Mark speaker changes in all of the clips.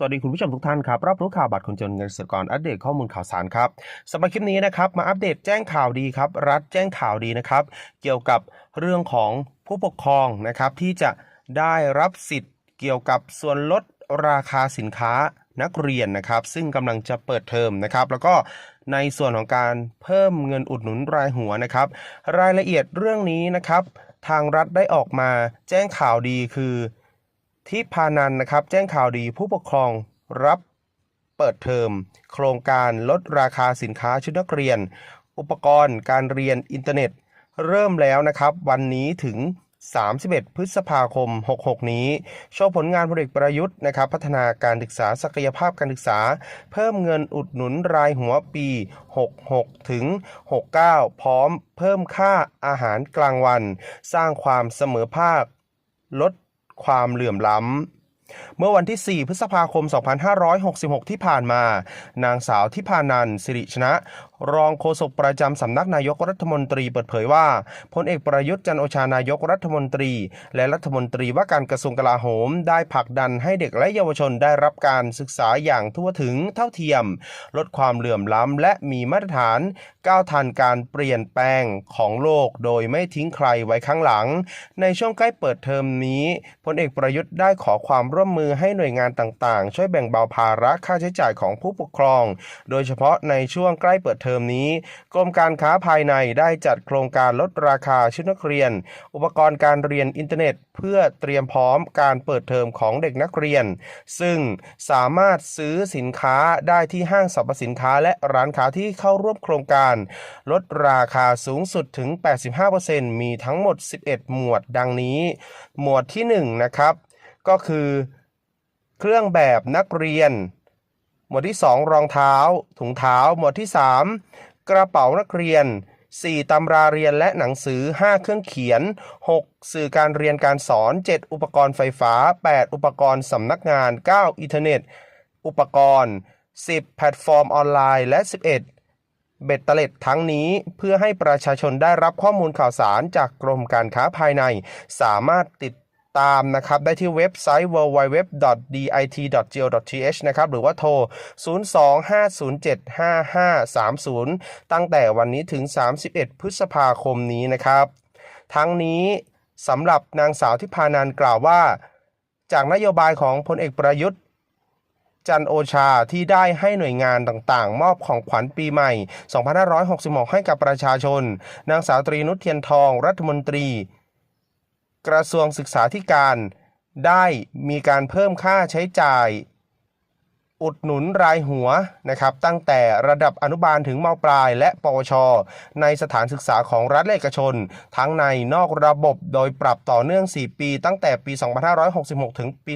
Speaker 1: สวัสดีคุณผู้ชมทุกท่านครับรับรู้ข่าวบัตรคนจนเงินเกรกรอัปเดตข้อมูลข่าวสารครับสำหรับคลิปนี้นะครับมาอัปเดตแจ้งข่าวดีครับ รัฐแจ้งข่าวดีนะครับ เกี่ยวกับเรื่องของผู้ปกครองนะครับ ที่จะได้รับสิทธิ์เกี่ยวกับส่วนลดราคาสินค้านักเรียนนะครับ ซึ่งกำลังจะเปิดเทอมนะครับ แล้วก็ในส่วนของการเพิ่มเงินอุดหนุนรายหัวนะครับ รายละเอียดเรื่องนี้นะครับ ทางรัฐได้ออกมาแจ้งข่าวดีคือ ที่พานันนะครับ แจ้งข่าวดีผู้ปกครองรับเปิดเทอม โครงการลดราคาสินค้าชุดนักเรียน อุปกรณ์การเรียนอินเทอร์เน็ต เริ่มแล้วนะครับ วันนี้ถึง 31 พฤษภาคม 66 นี้ โชว์ผลงานพลเอกประยุทธ์นะครับ พัฒนาการศึกษาศักยภาพการศึกษา เพิ่มเงินอุดหนุนรายหัวปี 66 ถึง 69 พร้อมเพิ่มค่าอาหารกลางวัน สร้างความเสมอภาค ลด ความเหลื่อมล้ำ เมื่อวันที่ 4 พฤษภาคม 2566 ที่ผ่านมา นางสาวทิพานันท์สิริชนะ รองโฆษกประจำสำนักนายกรัฐมนตรีเปิดเผยว่าพลเอกประยุทธ์จันโอชานายกรัฐมนตรี และรัฐมนตรีว่าการกระทรวงกลาโหม ได้ผลักดันให้เด็กและเยาวชนได้รับการศึกษาอย่างทั่วถึงเท่าเทียม ลดความเหลื่อมล้ำและมีมาตรฐาน ก้าวทันการเปลี่ยนแปลงของโลก โดยไม่ทิ้งใครไว้ข้างหลัง ในช่วงใกล้เปิดเทอมนี้พลเอกประยุทธ์ได้ขอความร่วมมือให้หน่วยงานต่างๆ ช่วยแบ่งเบาภาระค่าใช้จ่ายของผู้ปกครอง โดยเฉพาะในช่วงใกล้เปิดเทอมนี้ กรมการค้าภายในได้จัดโครงการลดราคาชุดนักเรียน อุปกรณ์การเรียนอินเทอร์เน็ต เพื่อเตรียมพร้อมการเปิดเทอมของเด็กนักเรียน ซึ่งสามารถซื้อสินค้าได้ที่ห้างสรรพสินค้าและร้านค้าที่เข้าร่วมโครงการ ลดราคาสูงสุดถึง 85%มีทั้งหมด 11 หมวดดังนี้ หมวดที่ 1 นะครับ ก็คือ เครื่องแบบนักเรียน หมวดที่ 2 รองเท้า ถุงเท้า หมวดที่ 3 กระเป๋านักเรียน 4ตำราเรียนและหนังสือ 5 เครื่องเขียน 6 สื่อการเรียนการสอน 7 อุปกรณ์ไฟฟ้า 8 อุปกรณ์สำนักงาน 9 อินเทอร์เน็ต อุปกรณ์ 10 แพลตฟอร์มออนไลน์ และ 11เบ็ดเตล็ดทั้งนี้เพื่อให้ประชาชนได้รับข้อมูลข่าวสารจากกรมการค้าภายใน สามารถติด ตามนะครับได้ที่เว็บไซต์ www.dit.go.th นะครับหรือว่าโทร 025075530 ตั้งแต่วันนี้ถึง 31 พฤษภาคมนี้นะครับ ทั้งนี้สำหรับนางสาวทิพานันท์กล่าวว่า จากนโยบายของพลเอกประยุทธ์จันโอชาที่ได้ให้หน่วยงานต่างๆ มอบของขวัญปีใหม่ 2566 ให้กับประชาชน นางสาวตรีนุชเทียนทองรัฐมนตรี กระทรวงศึกษาธิการ ได้มีการเพิ่มค่าใช้จ่าย อุดหนุนรายหัวนะครับ ตั้งแต่ระดับอนุบาลถึงมปลาย และปวช ในสถานศึกษาของรัฐและเอกชน ทั้งในนอกระบบโดยปรับต่อเนื่อง 4 ปี ตั้งแต่ปี 2566 ถึงปี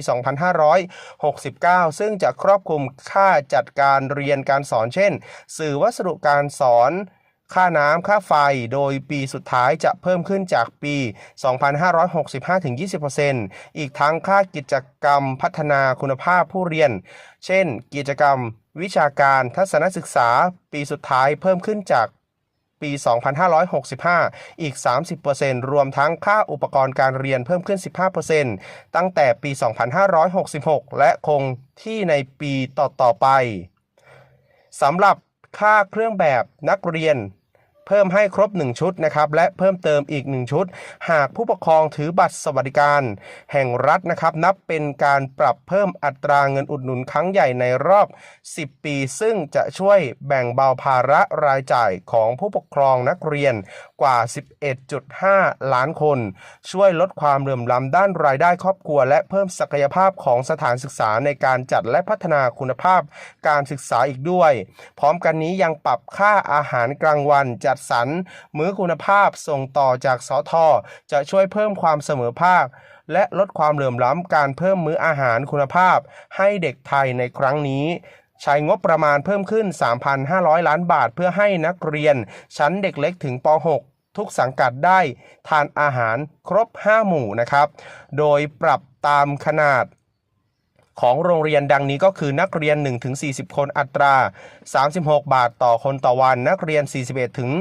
Speaker 1: 2569 ซึ่งจะครอบคลุมค่าจัดการเรียนการสอนเช่น สื่อวัสดุการสอน ค่าน้ำค่าไฟ โดยปีสุดท้ายจะเพิ่มขึ้นจากปี 2565 ถึง 20%อีกทั้งค่ากิจกรรมพัฒนาคุณภาพผู้เรียน เช่น กิจกรรมวิชาการทัศนศึกษา ปีสุดท้ายเพิ่มขึ้นจากปี 2565 อีก 30%รวมทั้งค่าอุปกรณ์การเรียนเพิ่มขึ้น 15%ตั้งแต่ปี 2566 และคงที่ในปีต่อ ๆ ไป สำหรับค่าเครื่องแบบนักเรียน เพิ่มให้ครบ 1 ชุดนะครับและเพิ่มเติมอีก 1 ชุด หากผู้ปกครองถือบัตรสวัสดิการ แห่งรัฐนะครับนับเป็นการปรับเพิ่มอัตราเงินอุดหนุนครั้งใหญ่ในรอบ 10 ปี ซึ่งจะช่วยแบ่งเบาภาระรายจ่ายของผู้ปกครองนักเรียนกว่า 11.5 ล้านคน ช่วยลดความเหลื่อมล้ำด้านรายได้ครอบครัว และเพิ่มศักยภาพของสถานศึกษาในการจัดและพัฒนาคุณภาพการศึกษาอีกด้วย พร้อมกันนี้ยังปรับค่าอาหารกลางวันจะจัดสรรมื้อคุณภาพส่งต่อจากสทจะช่วยเพิ่มความเสมอภาค และลดความเหลื่อมล้ำการเพิ่มมื้ออาหารคุณภาพ ให้เด็กไทยในครั้งนี้ใช้งบประมาณเพิ่มขึ้น 3,500 ล้านบาท เพื่อให้นักเรียน ชั้นเด็กเล็กถึงป .6 ทุกสังกัดได้ทานอาหารครบ 5 หมู่นะครับ โดยปรับตามขนาด ของโรงเรียนดังนี้ก็คือนักเรียน 1-40 คนอัตรา 36 บาทต่อคนต่อวัน นักเรียน 41ถึง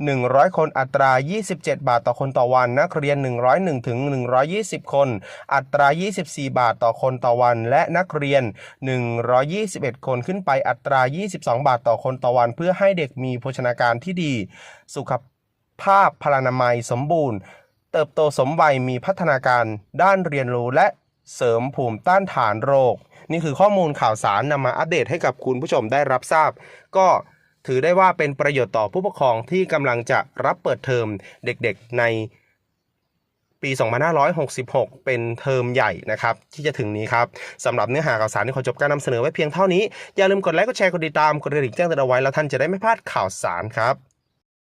Speaker 1: 100 คนอัตรา 27 บาทต่อคนต่อวัน นักเรียน 101ถึง120 คน อัตรา 24 บาทต่อคนต่อวัน และนักเรียน 121 คนขึ้นไปอัตรา 22 บาทต่อคนต่อวัน เพื่อให้เด็กมีโภชนาการที่ดี สุขภาพพลานามัยสมบูรณ์ เติบโตสมวัยมีพัฒนาการด้านเรียนรู้และ เสริมภูมิต้านทานโรค นี่คือข้อมูลข่าวสารนำมาอัปเดตให้กับคุณผู้ชมได้รับทราบ ก็ถือได้ว่าเป็นประโยชน์ต่อผู้ปกครองที่กำลังจะรับเปิดเทอมเด็กๆในปี 2566 เป็นเทอมใหญ่นะครับ ที่จะถึงนี้ครับสำหรับเนื้อหาข่าวสารที่ขอจบการนำเสนอไว้เพียงเท่านี้ อย่าลืมกดไลค์กดแชร์กดติดตามกดกระดิ่งแจ้งเตือนเอาไว้แล้วท่านจะได้ไม่พลาดข่าวสารครับ